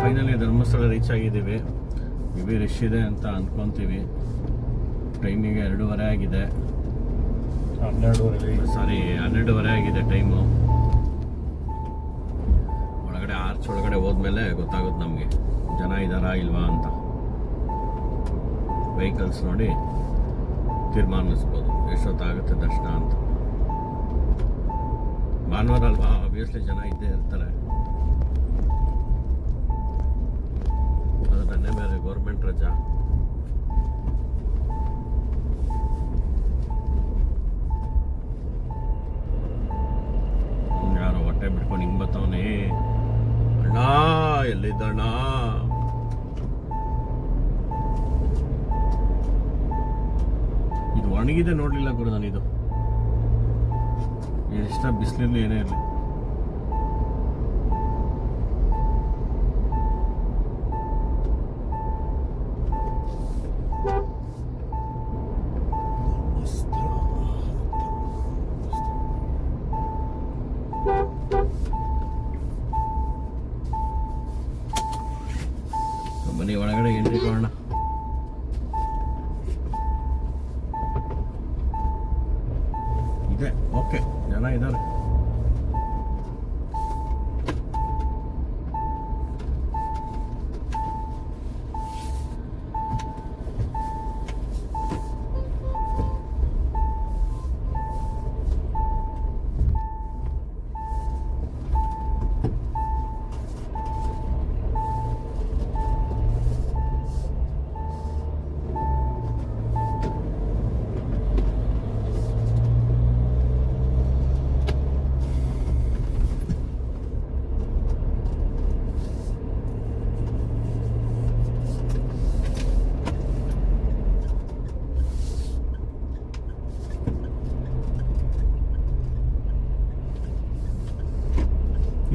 Finally Dharmasthala reach ಆಗಿದ್ದೀವಿ. ಬಿ rush ಇದೆ ಅಂತ ಅಂದ್ಕೊತೀವಿ ಟೈಮಿಗೆ ಎರಡೂವರೆ ಆಗಿದೆ. ಹನ್ನೆರಡುವರೆ ಸಾರಿ ಹನ್ನೆರಡುವರೆ ಆಗಿದೆ ಟೈಮು ಒಳಗಡೆ ಆರ್ಚ್ ಒಳಗಡೆ ಹೋದ್ಮೇಲೆ ಗೊತ್ತಾಗುತ್ತೆ ನಮಗೆ. ಜನ ಇದ್ದಾರಾ ಇಲ್ವಾ ಅಂತ. ವೆಹಿಕಲ್ಸ್ ನೋಡಿ ತೀರ್ಮಾನಿಸ್ಬೋದು ಎಷ್ಟೊತ್ತಾಗುತ್ತೆ ದರ್ಶನ ಅಂತ. ಭಾನುವಾರ ಅಲ್ವಾ? ಆಬ್ವಿಯಸ್ಲಿ ಜನ ಇದ್ದೇ ಇರ್ತಾರೆ. ರಜಾ. ಯಾರೋ ಹೊಟ್ಟೆ ಬಿಟ್ಕೊಂಡು ಹಿಂಗ್ ಬತ್ತವನೆ ಅಣ್ಣ, ಎಲ್ಲಿದ್ದಣ್ಣ? ಇದು ಒಣಗಿದೆ ನೋಡ್ಲಿಲ್ಲ ಗುರು ನಾನು ಇದು. ಎಷ್ಟ ಬಿಸಿಲಿರ್ಲಿ ಏನೇ ಇರಲಿ. ಬನ್ನಿ ಒಳಗಡೆ ಎಂಟ್ರಿ ಕೊಡೋಣ. ಇದೆ ಓಕೆ ಜನ ಇದ್ದಾರೆ.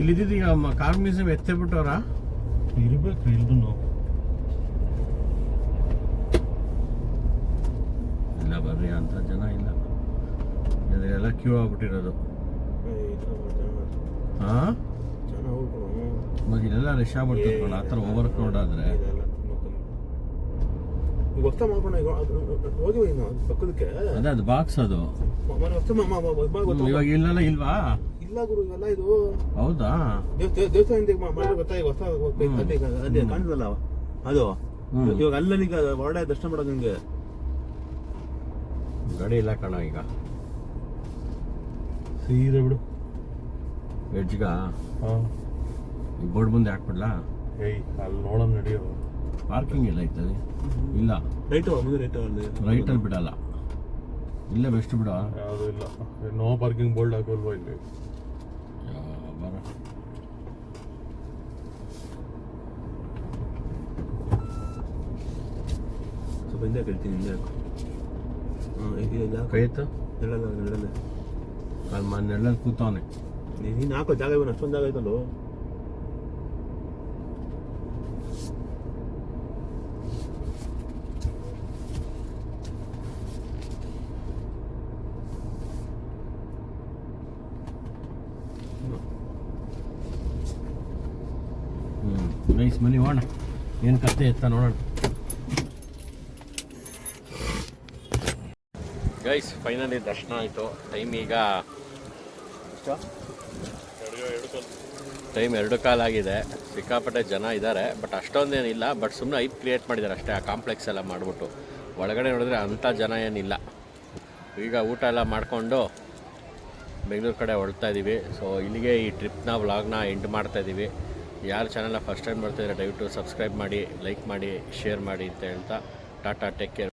ಇಲ್ಲಿದ್ದು ಈಗ ಕಾರ್ ಮ್ಯೂಸಿಯಂ ಎತ್ತೇ ಬಿಟ್ಟವ್ರ ಇರ್ಬೇಕು ಇಲ್ದು ಇಲ್ಲ ಬರ್ರಿ ಅಂತ ಜನ ಇಲ್ಲ. ಇದೆಲ್ಲ ಕ್ಯೂ ಆಗ್ಬಿಟ್ಟಿರೋದು. ಹಾ ಮತ್ತೆ ಇಲ್ಲೆಲ್ಲ ರಶ್ ಆಗ್ಬಿಡ್ತಾರೆ ಆ ಥರ ಓವರ್ ಕ್ರೌಡ್ ಆದರೆ? ಹೊಸ ಹೋಗಿವ ಇನ್ನು ಅದು ಪಕ್ಕದಕ್ಕೆ. ಅದೇ ಅದು ಬಾಕ್ಸ್ ಅದು? ಇವಾಗ ಇಲ್ಲ ಇಲ್ವಾ? ಇಲ್ಲ ಗುರು ಇವೆಲ್ಲ ಇದು? ಹೌದಾ? ದೇವ್- ದೇವ್- ದೇವಸ್ಥಾನದಿಂದ ಮಾ- ಮಾಡಿದ್ರೆ ಗೊತ್ತಾ ಈಗ ಹೊಸ ಹ್ಮ್. ಅಲ್ಲಿ ಈಗ ಅಲ್ಲಿ ಹ್ಮ್. ಕಾಣಿಸಲ್ಲ ಅದು. ಹ್ಮ್. ಇವಾಗ ಅಲ್ಲಲ್ಲಿ ಈಗ ಹೊರಡೆ ದರ್ಶನ ಮಾಡೋದು ನಿಂಗೆ ಗಾಡಿ ಇಲ್ಲ ಕಣ ಈಗ. ಸೀರೆ ಬಿಡು. ಎಡ್ಜ್ಗ ಹಾಂ. ಈ ಬೋರ್ಡ್ ಮುಂದೆ ಹಾಕ್ಬಿಡ್ಲಾ? ಏಯ್ ಅಲ್ಲಿ ನೋಡೋಣ ನಡಿಯೋ ಪಾರ್ಕಿಂಗ್ ಇಲ್ಲ ಐತದೆ ಇಲ್ಲ. ರೈಟ್ ಮುಂದೆ ರೈಟ್ ಅಲ್ಲಿ. ರೈಟಲ್ಲಿ ಬಿಡಲ್ಲ. ಇಲ್ಲೇ ಬೆಸ್ಟ್ ಬಿಡ. ಯಾವುದು ಇಲ್ಲ. ನೋ ಪಾರ್ಕಿಂಗ್ ಬೋರ್ಡ್ ಹಾಕೋಲ್ವಾ ಇಲ್ಲಿ? ಹಿಂದೆ ಕೇಳ್ತೀನಿ ಹಿಂದೆ ಹಾಕು ಹಾಂ ಇಲ್ಲ ಮಾ ನೆರಳಲ್ಲಿ ಕೂತವನೆ ನೀನು ಹಾಕೋ ಜಾಗ ಇವನು ಅಷ್ಟೊಂದು ಜಾಗ ಐತಲ್ಲೋ ನೈಸ್ ಮನಿ ಹೋಣ ಏನು ಕತೆ ಎತ್ತ ನೋಡೋಣ ಗೈಸ್ ಫೈನಲಿ ದರ್ಶನ ಆಯಿತು. ಟೈಮ್ ಈಗ ಟೈಮ್ ಎರಡು ಕಾಲಾಗಿದೆ ಸಿಕ್ಕಾಪಟ್ಟೆ ಜನ ಇದ್ದಾರೆ ಬಟ್ ಅಷ್ಟೊಂದೇನಿಲ್ಲ. ಬಟ್ ಸುಮ್ಮನೆ ಐಪ್ ಕ್ರಿಯೇಟ್ ಮಾಡಿದ್ದಾರೆ ಅಷ್ಟೇ ಆ ಕಾಂಪ್ಲೆಕ್ಸ್ ಎಲ್ಲ ಮಾಡಿಬಿಟ್ಟು. ಒಳಗಡೆ ನೋಡಿದ್ರೆ ಅಂಥ ಜನ ಏನಿಲ್ಲ. ಈಗ ಊಟ ಎಲ್ಲ ಮಾಡಿಕೊಂಡು ಬೆಂಗಳೂರು ಕಡೆ ಹೊರಡ್ತಾ ಇದ್ದೀವಿ ಸೊ ಇಲ್ಲಿಗೆ ಈ ಟ್ರಿಪ್ನ ವ್ಲಾಗ್ನ ಎಂಡ್ ಮಾಡ್ತಾ ಇದ್ದೀವಿ ಯಾರು ಚಾನಲ್ನ ಫಸ್ಟ್ ಟೈಮ್ ಬರ್ತಿದ್ರೆ ದಯವಿಟ್ಟು ಸಬ್ಸ್ಕ್ರೈಬ್ ಮಾಡಿ ಲೈಕ್ ಮಾಡಿ ಶೇರ್ ಮಾಡಿ ಅಂತ ಹೇಳ್ತಾ. Tata take care